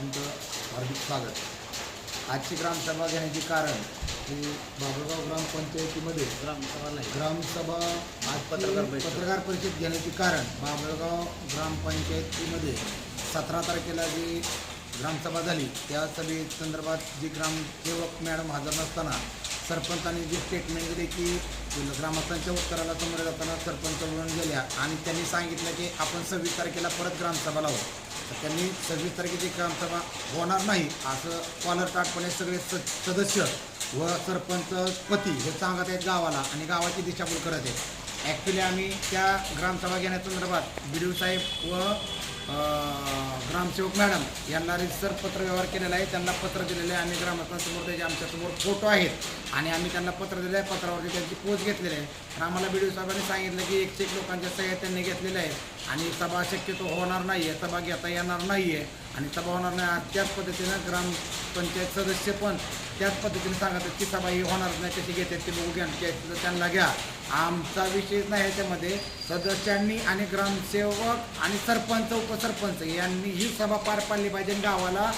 तुमचं हार्दिक स्वागत. आजची ग्रामसभा घेण्याचे कारण की बाबुळगाव ग्रामपंचायतीमध्ये ग्रामसभा नाही. ग्रामसभा आज पत्रकार. पत्रकार परिषद घेण्याचे कारण बाबळगाव ग्रामपंचायतीमध्ये सतरा तारखेला जी ग्रामसभा झाली त्या सभेसंदर्भात जी ग्रामसेवक मॅडम हजर नसताना सरपंचांनी जी स्टेटमेंट दिली की ग्रामस्थांच्या उत्तराला समोर जाताना सरपंच वळून गेल्या आणि त्यांनी सांगितलं की आपण सव्वीस तारखेला परत ग्रामसभा लावू. तर त्यांनी सव्वीस तारखेची ग्रामसभा होणार नाही असं कॉलर टाटपणे सगळे स सदस्य व सरपंच पती हे सांगत आहेत गावाला आणि गावाची दिशाभूल करत आहेत. ॲक्च्युली आम्ही त्या ग्रामसभा घेण्यासंदर्भात बी साहेब व ग्रामसेवक मॅडम यांना रिसर पत्र व्यवहार केलेला आहे. त्यांना पत्र दिलेलं आहे. आम्ही ग्रामस्थांसमोर त्याचे आमच्यासमोर फोटो आहेत. आणि आम्ही त्यांना पत्र दिलं आहे. पत्रावरती त्यांची पोच घेतलेली आहे. तर आम्हाला बी डी साहेबांनी सांगितलं की एकशे एक लोकांच्या सह्या त्यांनी घेतलेल्या आहेत. आणि सभा शक्यतो होणार नाही आहे सभा घेता येणार नाही आहे आणि सभा होणार नाही. आज त्याच पद्धतीनं ग्रामपंचायत सदस्य पण त्याच पद्धतीने सांगत आहेत की सभा ही होणार नाही कशी घेतात. ते बघू घ्या त्यांना घ्या. आमचा विषय नाही ह्याच्यामध्ये सदस्यांनी आणि ग्रामसेवक आणि सरपंच उपसरपंच यांनी ही सभा पार पाडली पाहिजे आणि गावाला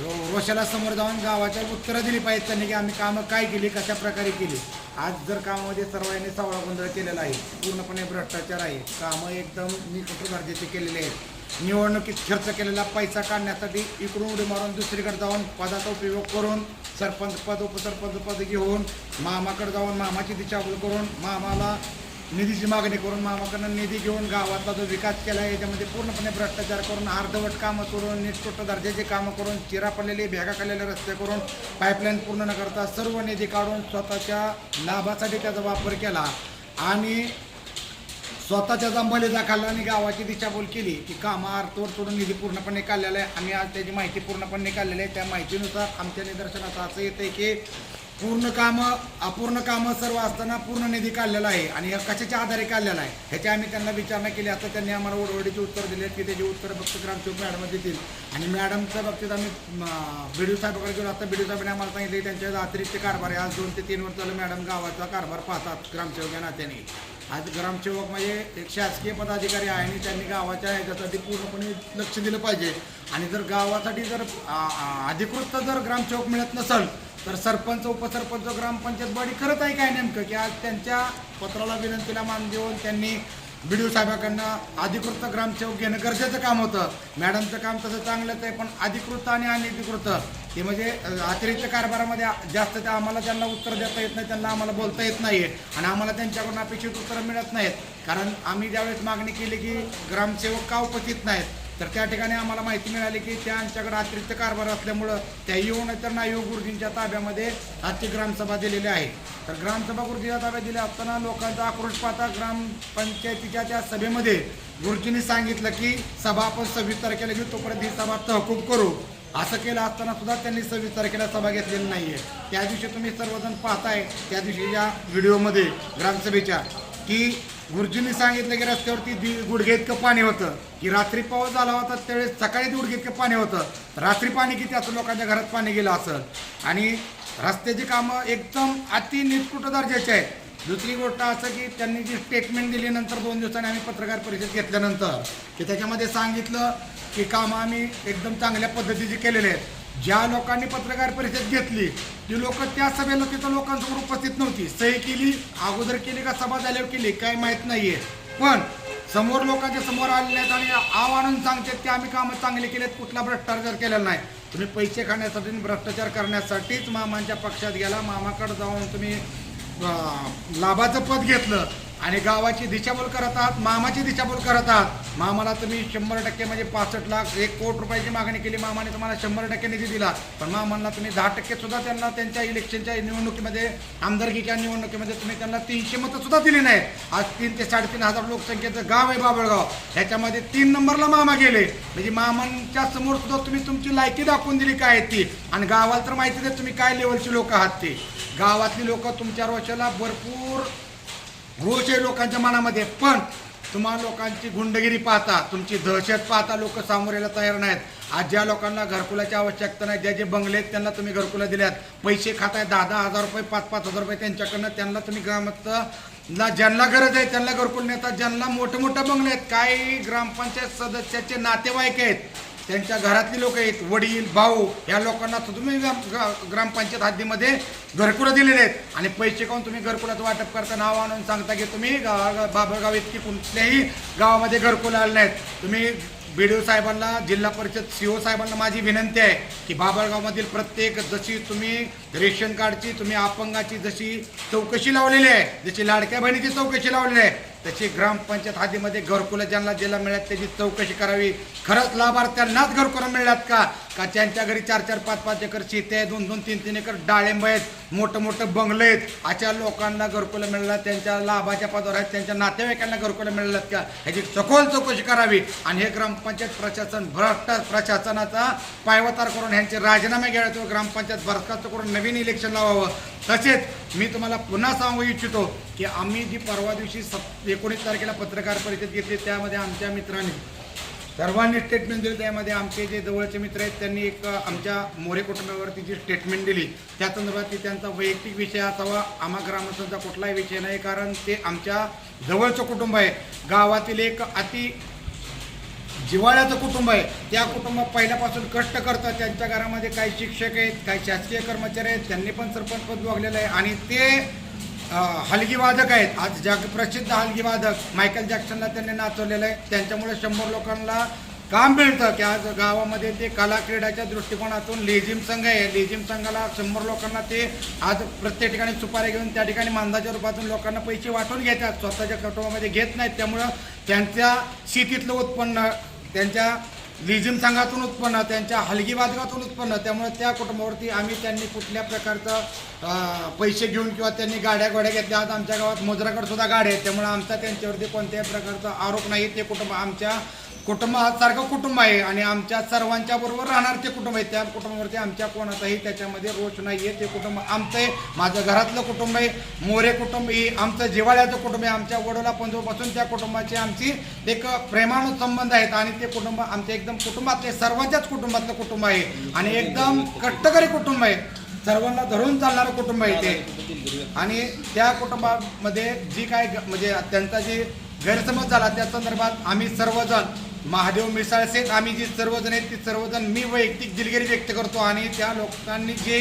रो- रोषाला समोर जाऊन गावाच्या उत्तरं दिली पाहिजेत त्यांनी की आम्ही कामं काय केली कशा प्रकारे केली. आज जर कामामध्ये सर्वांनी सावळा गोंधळ केलेला आहे पूर्णपणे भ्रष्टाचार आहे कामं एकदम निकट गरजेचे केलेले आहेत. निवडणुकीत खर्च केलेला पैसा काढण्यासाठी इकडून उडी मारून दुसरीकडे जाऊन पदाचा उपयोग करून सरपंच पद उपसरपंच पद घेऊन मामाकडे जाऊन मामाची दिशाभूल करून मामाला निधीची मागणी करून मामाकडनं निधी घेऊन गावातला जो विकास केला आहे याच्यामध्ये पूर्णपणे भ्रष्टाचार करून अर्धवट कामं करून निष्कृष्ट दर्जाचे कामं करून चिरा पडलेले भेगा काढलेले रस्ते करून पाईपलाईन पूर्ण न करता सर्व निधी काढून स्वतःच्या लाभासाठी त्याचा वापर केला. आणि स्वतःच्या जंबलीचा खाल्ला आणि गावाची दिशाभूल केली. की कामा अर्थवर सोडून निधी पूर्णपणे काढलेला आहे. आम्ही आज त्याची माहिती पूर्णपणे काढलेली आहे. त्या माहितीनुसार आमच्या निदर्शनात असं येतं आहे की पूर्ण कामं अपूर्ण कामं सर्व असताना पूर्ण निधी काढलेला आहे आणि कशाच्या आधारे काढलेला आहे ह्याची आम्ही त्यांना विचारणा केली. असता त्यांनी आम्हाला ओरवडीचे उत्तर दिले की त्याची उत्तर फक्त ग्रामसेवक मॅडम देतील. आणि मॅडमच्या बाबतीत आम्ही बीडीओ साहेबाकडे गेलो. आता बीडीओ साहेबांनी आम्हाला सांगितले त्यांच्या अतिरिक्त कारभार आहे. आज दोन ते तीन वर्ष झालं मॅडम गावाचा कारभार पाहतात ग्रामसेवक या नात्याने. आज ग्रामसेवक म्हणजे एक शासकीय पदाधिकारी आहे आणि त्यांनी गावाच्या ह्याच्यासाठी पूर्णपणे लक्ष दिलं पाहिजे. आणि जर गावासाठी जर अधिकृत जर ग्रामसेवक मिळत नसेल तर सरपंच उपसरपंच ग्रामपंचायत बॉडी करत आहे काय नेमकं? की आज त्यांच्या पत्राला विनंतीला मान देऊन त्यांनी बी डी ओ साहेबाकडनं अधिकृत ग्रामसेवक घेणं गरजेचं काम होतं. मॅडमचं काम तसं चांगलंच आहे पण अधिकृत आणि अनधिकृत. ते म्हणजे अतिरिक्त कारभारामध्ये जास्त ते आम्हाला त्यांना उत्तर देता येत नाही त्यांना आम्हाला बोलता येत नाही. आणि आम्हाला त्यांच्याकडून अपेक्षित उत्तरं मिळत नाहीत. कारण आम्ही ज्यावेळेस मागणी केली की ग्रामसेवक का उपस्थित नाहीत? तर त्या ठिकाणी आम्हाला माहिती मिळाली की त्यांच्याकडे अतिरिक्त कारभार असल्यामुळं त्या येऊ नाही तर नाही येऊ गुरुजींच्या ताब्यामध्ये आजची ग्रामसभा दिलेली आहे. तर ग्रामसभा गुरुजीच्या ताब्यात दिल्या असताना लोकांचा आक्रोश पाहता ग्रामपंचायतीच्या त्या सभेमध्ये गुरुजींनी सांगितलं की सभा आपण सव्वीस तारखेला घेऊ तोपर्यंत ही सभा तहकूब करू. असं केलं असताना सुद्धा त्यांनी सव्वीस तारखेला सभा घेतलेली नाही आहे त्या दिवशी तुम्ही सर्वजण पाहताय त्या दिवशी या व्हिडिओमध्ये ग्रामसभेच्या की गुरुजींनी सांगितलं की रस्त्यावरती दि गुडघे इतकं पाणी होतं. की रात्री पाऊस झाला होता त्यावेळेस सकाळी गुडघे इतकं पाणी होतं. रात्री पाणी किती असं लोकांच्या घरात पाणी गेलं असं. आणि रस्त्याची कामं एकदम अति निष्कृष्ट दर्जाची आहेत. दुसरी गोष्ट असं की त्यांनी जी स्टेटमेंट दिली नंतर दोन दिवसांनी आम्ही पत्रकार परिषद घेतल्यानंतर की त्याच्यामध्ये सांगितलं की कामं आम्ही एकदम चांगल्या पद्धतीची केलेले आहेत. ज्या लोकांनी पत्रकार परिषद घेतली ती लोक त्या सभेला तिथं लोकांसमोर उपस्थित नव्हती. सही केली अगोदर केली का सभा झाल्यावर केली काय माहीत नाहीये. पण समोर लोकांच्या समोर आलेले आहेत आणि आव आणून सांगतात की आम्ही कामं चांगले केलेत कुठला भ्रष्टाचार केलेला नाही. तुम्ही पैसे खाण्यासाठी भ्रष्टाचार करण्यासाठीच मामांच्या पक्षात गेला मामाकडे जाऊन तुम्ही लाभाचं पद घेतलं. आणि गावाची दिशाभूल करत आहात मामाची दिशाभूल करत आहात. मामाला तुम्ही शंभर टक्के म्हणजे पासष्ट लाख एक कोटी रुपयाची मागणी केली. मामाने तुम्हाला शंभर टक्के निधी दिला. पण मामांना तुम्ही दहा टक्के सुद्धा त्यांना त्यांच्या इलेक्शनच्या निवडणुकीमध्ये आमदारकीच्या निवडणुकीमध्ये तुम्ही त्यांना तीनशे मतं सुद्धा दिली नाहीत. आज तीन ते साडेतीन हजार लोकसंख्येचं गाव आहे बाबळगाव. ह्याच्यामध्ये तीन नंबरला मामा गेले. म्हणजे मामांच्या समोर सुद्धा तुम्ही तुमची लायकी दाखवून दिली काय आहे ती? आणि गावाला तर माहिती आहे तुम्ही काय लेवलची लोक आहात ते. गावातली लोक तुमच्या रोषाला भरपूर रोष आहे लोकांच्या मनामध्ये पण तुम्हा लोकांची गुंडगिरी पाहता तुमची दहशत पाहता लोक सामोरेला तयार नाहीत. आज ज्या लोकांना घरकुलाची आवश्यकता नाही ज्या जे बंगले आहेत त्यांना तुम्ही घरकुला दिल्यात. पैसे खाताय दहा दहा हजार रुपये पाच पाच हजार रुपये त्यांच्याकडनं त्यांना तुम्ही ग्रामस्थ ना ज्यांना गरज आहे त्यांना घरकुल नेतात. ज्यांना मोठे मोठे बंगले आहेत काही ग्रामपंचायत सदस्याचे नातेवाईक आहेत. त्यांच्या घरातली लोक आहेत वडील भाऊ या लोकांना तर तुम्ही ग्रामपंचायत हद्दीमध्ये घरकुलं दिलेले आहेत. आणि पैसे काऊन तुम्ही घरकुलाचं वाटप करता? नाव आणून सांगता की तुम्ही गावा बाबळगाव इतकी कुठल्याही गावामध्ये घरकुलं आले नाहीत. तुम्ही बी डी ओ साहेबांना जिल्हा परिषद सी ओ साहेबांना माझी विनंती आहे की बाबळगावमधील प्रत्येक जशी तुम्ही रेशन कार्डची तुम्ही अपंगाची जशी चौकशी लावलेली आहे जशी लाडक्या बहिणीची चौकशी लावलेली आहे तशी ग्रामपंचायत हादीमध्ये घरकुलं ज्यांना ज्याला मिळाल्यात त्याची चौकशी करावी. खरंच लाभार्थ्यांनाच घरकुलं मिळाल्यात का? का त्यांच्या घरी चार चार पाच पाच एकर शेती आहे दोन दोन तीन तीन एकर डाळिंब आहेत मोठं मोठं बंगले आहेत अशा लोकांना घरकुलं मिळणार त्यांच्या लाभाच्या पदावर आहेत त्यांच्या नातेवाईकांना घरकुलं मिळाल्यात का ह्याची सखोल चौकशी करावी. आणि हे ग्रामपंचायत प्रशासन भ्रष्ट प्रशासनाचा पायवतार करून ह्यांचे राजीनामे घ्यावे ग्रामपंचायत बरखास्त करून नवीन इलेक्शन लावावं. तसेच मी तुम्हाला पुन्हा सांगू इच्छितो की आम्ही जी परवा दिवशी सत् एकोणीस तारखेला पत्रकार परिषद घेतली त्यामध्ये आमच्या मित्रांनी सर्वांनी स्टेटमेंट दिली. त्यामध्ये आमचे जे जवळचे मित्र आहेत त्यांनी एक आमच्या मोरे कुटुंबावरती जी स्टेटमेंट दिली त्या संदर्भात ती त्यांचा वैयक्तिक विषय असावा. आम्हा ग्रामस्थांचा कुठलाही विषय नाही कारण ते आमच्या जवळचं कुटुंब आहे. गावातील एक अति जिव्हाळ्याचं कुटुंब आहे. त्या कुटुंब पहिल्यापासून कष्ट करतात. त्यांच्या घरामध्ये काही शिक्षक आहेत काही शासकीय कर्मचारी आहेत. त्यांनी पण सरपंच पद वागलेलं आहे. आणि ते हलगीवादक आहेत. आज जग प्रसिद्ध मायकल जॅक्सनला त्यांनी नाचवलेलं आहे. त्यांच्यामुळे शंभर लोकांना काम मिळतं की आज गावामध्ये ते कला क्रीडाच्या दृष्टिकोनातून लेझिम संघ आहे. लेझिम संघाला शंभर लोकांना ते आज प्रत्येक ठिकाणी सुपाऱ्या घेऊन त्या ठिकाणी मानदाच्या रूपातून लोकांना पैसे वाटून घेतात. स्वतःच्या कुटुंबामध्ये घेत नाहीत. त्यामुळं त्यांच्या शेतीतलं उत्पन्न त्यांच्या लिजिम संघातून उत्पन्न त्यांच्या हलगीवादकातून उत्पन्न त्यामुळे त्या कुटुंबावरती आम्ही त्यांनी कुठल्या प्रकारचं पैसे घेऊन किंवा त्यांनी गाड्या गोड्या घेतल्या आज आमच्या गावात मोजराकडे सुद्धा गाड्या आहेत. त्यामुळे आमचा त्यांच्यावरती कोणत्याही प्रकारचा आरोप नाही. ते कुटुंब आमच्या कुटुंबासारखं कुटुंब आहे आणि आमच्या सर्वांच्या बरोबर राहणार ते कुटुंब आहे. त्या कुटुंबावरती आमच्या कोणाचाही त्याच्यामध्ये रोष नाही आहे ते कुटुंब आमचं आहे. माझं घरातलं कुटुंब आहे. मोरे कुटुंब ही आमचं जिवाळ्याचं कुटुंब आहे. आमच्या वडोला पंजोपासून त्या कुटुंबाची आमची एक प्रेमाणू संबंध आहेत आणि ते कुटुंब आमचे एकदम कुटुंबातले सर्वांच्याच कुटुंबातलं कुटुंब आहे. आणि एकदम कट्टकरी कुटुंब आहे. सर्वांना धरून चालणारं कुटुंब आहे ते. आणि त्या कुटुंबामध्ये जी काय ग- म्हणजे त्यांचा जी गैरसमज झाला त्या संदर्भात आम्ही सर्वजण महादेव मिसाळसेत आम्ही जी सर्वजण आहेत ती सर्वजण मी वैयक्तिक दिलगिरी व्यक्त करतो आणि त्या लोकांनी जे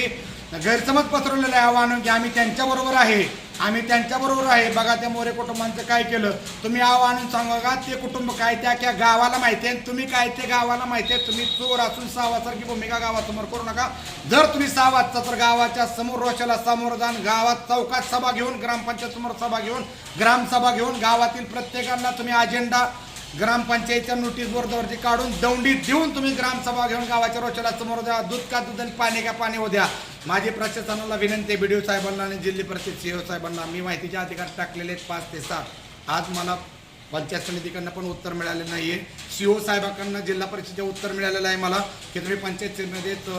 गैरसमज पसरवलेलं आहे आव्हान की आम्ही त्यांच्याबरोबर आहे आम्ही त्यांच्याबरोबर आहे. बघा त्या मोरे कुटुंबांचं काय केलं? तुम्ही आव्हान सांगा का? ते कुटुंब काय? त्या त्या गावाला माहिती आहे? तुम्ही काय ते गावाला माहिती आहे? तुम्ही चोर असून सावासारखी भूमिका गावासमोर करू नका. जर तुम्ही सहा वाजता तर गावाच्या समोर रोषाला समोर जाऊन गावात चौकात सभा घेऊन ग्रामपंचायत समोर सभा घेऊन ग्रामसभा घेऊन गावातील प्रत्येकांना तुम्ही अजेंडा ग्रामपंचायतच्या नोटीस बोर्डावरती काढून दौंडी देऊन तुम्ही ग्रामसभा घेऊन गावाच्या रोषाला समोर द्या. दूध का दूध आणि पाणी का पाणी हो द्या. माझी प्रशासनाला विनंती बी डी साहेबांना आणि जिल्हा परिषद सी साहेबांना. मी माहितीचे अधिकार टाकलेले आहेत पाच ते सात. आज मला पंचायत समितीकडनं पण उत्तर मिळालेलं नाही आहे सी ओ साहेबांकडनं जिल्हा परिषदेचं उत्तर मिळालेलं आहे मला की तुम्ही पंचायत समितीत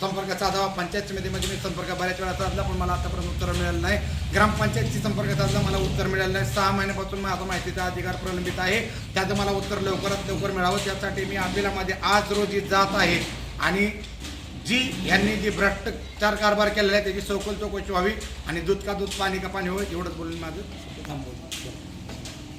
संपर्क साधावा. पंचायत समितीमध्ये मी संपर्क बऱ्याच वेळा साधला पण मला आतापर्यंत उत्तर मिळालं नाही. ग्रामपंचायतशी संपर्क साधला मला उत्तर मिळालं नाही. सहा महिन्यापासून माझा माहितीचा अधिकार प्रलंबित आहे. त्याचं मला उत्तर लवकरात लवकर मिळावं. त्यासाठी मी अपिलामध्ये आज रोजी जात आहे. आणि जी यांनी जी भ्रष्टाचार कारभार केलेला आहे त्याची सखोल चौकशी व्हावी आणि दूध का दूध पाणी का पाणी होईल एवढंच बोलून माझं थांबवलं.